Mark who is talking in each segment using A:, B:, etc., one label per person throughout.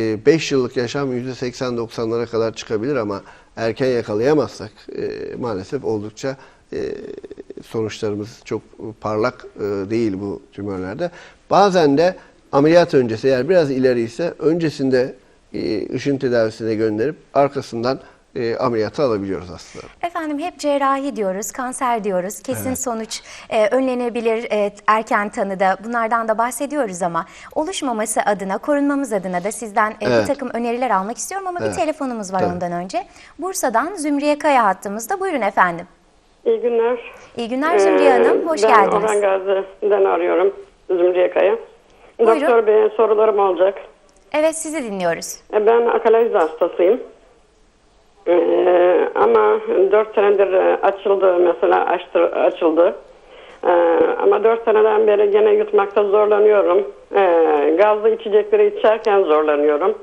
A: 5 yıllık yaşam %80-90'lara kadar çıkabilir ama erken yakalayamazsak e, maalesef oldukça e, sonuçlarımız çok parlak e, değil bu tümörlerde. Bazen de ameliyat öncesi eğer biraz ileri ise öncesinde ışın tedavisine gönderip arkasından e, ameliyatı alabiliyoruz hastaları.
B: Efendim hep cerrahi diyoruz, kanser diyoruz, kesin sonuç, e, önlenebilir e, erken tanıda bunlardan da bahsediyoruz ama oluşmaması adına, korunmamız adına da sizden e,
A: Evet.
B: bir takım öneriler almak istiyorum ama bir
A: Evet.
B: telefonumuz var
A: Tabii.
B: ondan önce. Bursa'dan Zümriye Kaya hattımızda. Buyurun efendim.
C: İyi günler.
B: İyi günler Zümriye
C: Ee,
B: Hanım, hoş
C: ben
B: geldiniz.
C: Orhan Gazi'den arıyorum. Zümriye Kaya.
B: Buyurun.
C: Doktor Bey'e sorularım olacak.
B: Evet sizi dinliyoruz.
C: E, Ben akaliz hastasıyım. Ee, ama 4 senedir e, açıldı mesela açtı, açıldı. Ee, ama 4 seneden beri gene yutmakta zorlanıyorum. Ee, gazlı içecekleri içerken zorlanıyorum.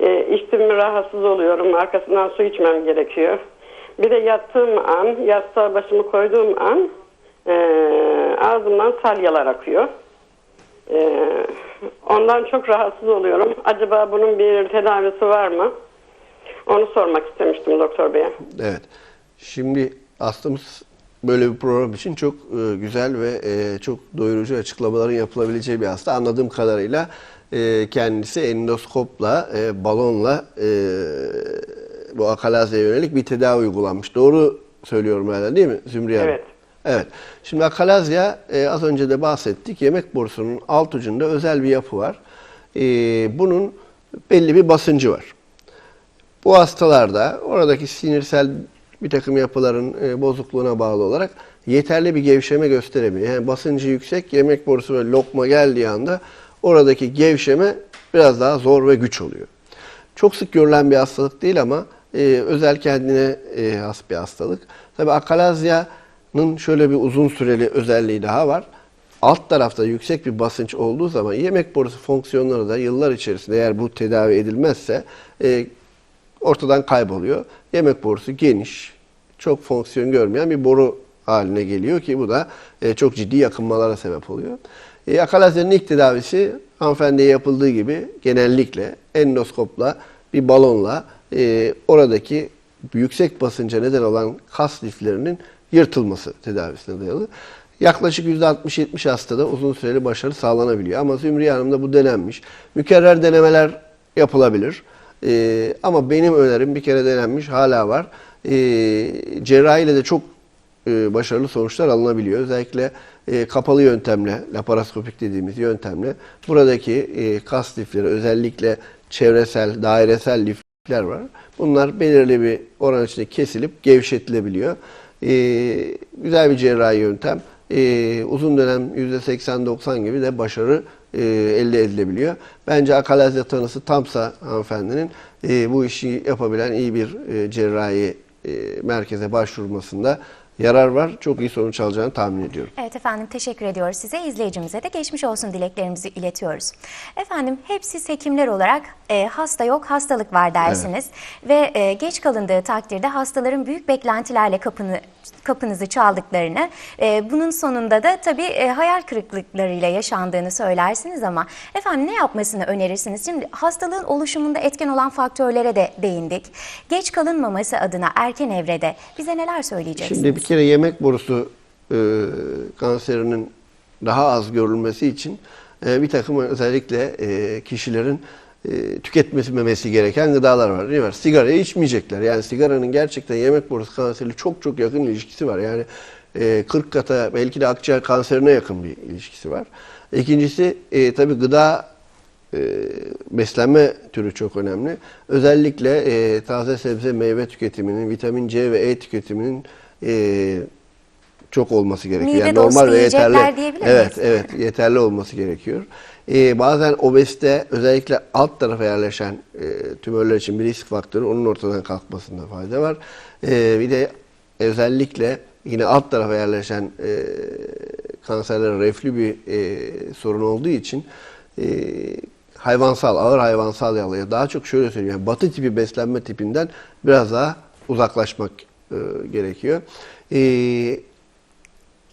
C: Ee, içtim rahatsız oluyorum. Arkasından su içmem gerekiyor. Bir de yattığım an, yastığa başımı koyduğum an e, ağzımdan salyalar akıyor. Ee, ondan çok rahatsız oluyorum. Acaba bunun bir tedavisi var mı? Onu sormak istemiştim doktor beye.
A: Evet. Şimdi hastamız böyle bir program için çok e, güzel ve e, çok doyurucu açıklamaların yapılabileceği bir hasta. Anladığım kadarıyla e, kendisi endoskopla, e, balonla e, bu akalazya yönelik bir tedavi uygulanmış. Doğru söylüyorum herhalde değil mi Zümriye Hanım?
C: Evet.
A: Evet. Şimdi akalazya e, az önce de bahsettik. Yemek borusunun alt ucunda özel bir yapı var. E, bunun belli bir basıncı var. Bu hastalarda oradaki sinirsel bir takım yapıların e, bozukluğuna bağlı olarak yeterli bir gevşeme gösteremiyor. Yani basıncı yüksek, yemek borusu böyle lokma geldiği anda oradaki gevşeme biraz daha zor ve güç oluyor. Çok sık görülen bir hastalık değil ama e, özel kendine e, has bir hastalık. Tabi akalazya'nın şöyle bir uzun süreli özelliği daha var. Alt tarafta yüksek bir basınç olduğu zaman yemek borusu fonksiyonları da yıllar içerisinde eğer bu tedavi edilmezse e, ortadan kayboluyor. Yemek borusu geniş, çok fonksiyon görmeyen bir boru haline geliyor ki bu da e, çok ciddi yakınmalara sebep oluyor. E, akalazyanın ilk tedavisi hanımefendiye yapıldığı gibi genellikle endoskopla bir balonla e, oradaki yüksek basınca neden olan kas liflerinin yırtılması tedavisine dayalı. Yaklaşık %60-70 hastada uzun süreli başarı sağlanabiliyor. Ama Zümriye Hanım'da bu denenmiş. Mükerrer denemeler yapılabilir. Ee, ama benim önerim bir kere denenmiş hala var. Ee, cerrahiyle de çok e, başarılı sonuçlar alınabiliyor. Özellikle e, kapalı yöntemle, laparoskopik dediğimiz yöntemle buradaki e, kas lifleri özellikle çevresel, dairesel lifler var. Bunlar belirli bir oran içinde kesilip gevşetilebiliyor. Ee, güzel bir cerrahi yöntem. Ee, uzun dönem %80-90 gibi de başarı e, elde edilebiliyor. Bence akalazya tanısı tamsa hanımefendinin e, bu işi yapabilen iyi bir e, cerrahi e, merkeze başvurmasında yarar var. Çok iyi sonuç alacağını tahmin ediyorum.
B: Evet efendim teşekkür ediyoruz size. İzleyicimize de geçmiş olsun dileklerimizi iletiyoruz. Efendim hep siz hekimler olarak e, hasta yok hastalık var dersiniz. Ve e, geç kalındığı takdirde hastaların büyük beklentilerle kapını kapınızı çaldıklarını, e, bunun sonunda da tabii e, hayal kırıklıklarıyla yaşandığını söylersiniz ama efendim ne yapmasını önerirsiniz? Şimdi hastalığın oluşumunda etken olan faktörlere de değindik. Geç kalınmaması adına erken evrede bize neler söyleyeceksiniz?
A: Şimdi bir kere yemek borusu e, kanserinin daha az görülmesi için e, bir takım özellikle e, kişilerin e, tüketmesi gereken gıdalar var. Ne var? Sigarayı içmeyecekler. Yani sigaranın gerçekten yemek borusu kanseriyle çok çok yakın ilişkisi var. Yani e, 40 kata belki de akciğer kanserine yakın bir ilişkisi var. İkincisi e, tabii gıda e, beslenme türü çok önemli. Özellikle e, taze sebze meyve tüketiminin, vitamin C ve E tüketiminin e, çok olması gerekiyor.
B: Mide dostu yiyecekler diyebilir miyiz?
A: Evet, evet, yeterli olması gerekiyor. E, bazen obezite özellikle alt tarafa yerleşen e, tümörler için bir risk faktörü onun ortadan kalkmasında fayda var. E, bir de özellikle yine alt tarafa yerleşen e, kanserlerin reflü bir e, sorun olduğu için e, hayvansal, ağır hayvansal yağlıya daha çok şöyle söyleyeyim. yani batı tipi beslenme tipinden biraz daha uzaklaşmak e, gerekiyor. E,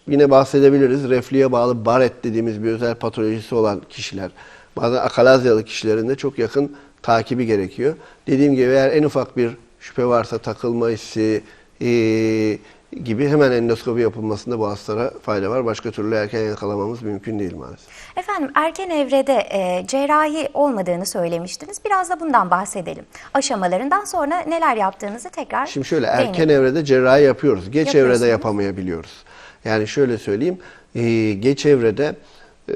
A: yine bahsedebiliriz. Reflüye bağlı Barrett dediğimiz bir özel patolojisi olan kişiler. Bazen akalazyalı kişilerinde çok yakın takibi gerekiyor. Dediğim gibi eğer en ufak bir şüphe varsa takılma hissi e, gibi hemen endoskopi yapılmasında bu hastalara fayda var. Başka türlü erken yakalamamız mümkün değil maalesef.
B: Efendim erken evrede e, cerrahi olmadığını söylemiştiniz. Biraz da bundan bahsedelim. Aşamalarından sonra neler yaptığınızı tekrar
A: Şimdi şöyle
B: değinelim.
A: erken evrede cerrahi yapıyoruz. Geç evrede yapamayabiliyoruz. Yani şöyle söyleyeyim. e, geç evrede e,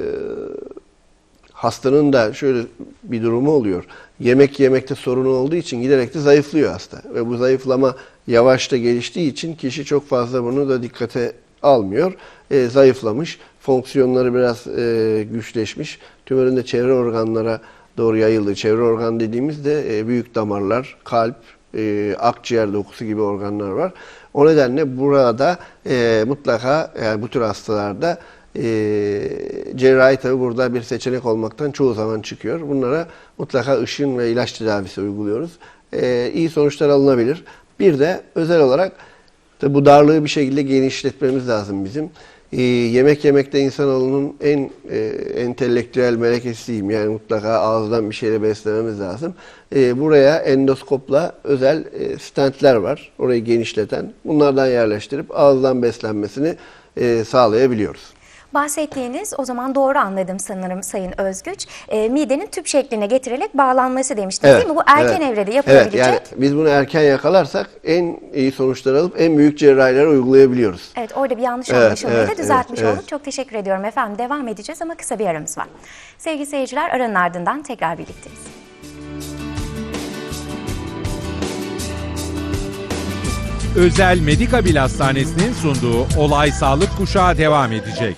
A: hastanın da şöyle bir durumu oluyor. Yemek yemekte sorunu olduğu için giderek de zayıflıyor hasta. Ve bu zayıflama yavaş da geliştiği için kişi çok fazla bunu da dikkate almıyor. E, zayıflamış, fonksiyonları biraz e, güçleşmiş. Tümörün de çevre organlara doğru yayıldığı, çevre organ dediğimizde e, büyük damarlar, kalp, e, akciğer dokusu gibi organlar var. O nedenle burada e, mutlaka yani bu tür hastalarda e, cerrahi tabi burada bir seçenek olmaktan çoğu zaman çıkıyor. Bunlara mutlaka ışın ve ilaç tedavisi uyguluyoruz. E, iyi sonuçlar alınabilir. Bir de özel olarak bu darlığı bir şekilde genişletmemiz lazım bizim. E, yemek yemekte insanoğlunun en e, entelektüel melekesiyim. Yani mutlaka ağızdan bir şeyle beslememiz lazım. E, buraya endoskopla özel e, stentler var. Orayı genişleten. Bunlardan yerleştirip ağızdan beslenmesini e, sağlayabiliyoruz.
B: Bahsettiğiniz o zaman doğru anladım sanırım Sayın Özgüç. E, midenin tüp şekline getirilerek bağlanması demiştiniz değil mi? Bu erken
A: evet.
B: evrede yapılabilecek.
A: Evet, yani biz bunu erken yakalarsak en iyi sonuçlar alıp en büyük cerrahileri uygulayabiliyoruz.
B: Evet orada bir yanlış
A: Evet,
B: anlaşılmayı
A: evet,
B: da
A: evet,
B: düzeltmiş
A: evet.
B: olduk. Çok teşekkür ediyorum efendim. Devam edeceğiz ama kısa bir aramız var. Sevgili seyirciler aranın ardından tekrar birlikteyiz.
D: Özel Medikabil Hastanesi'nin sunduğu Olay Sağlık Kuşağı devam edecek.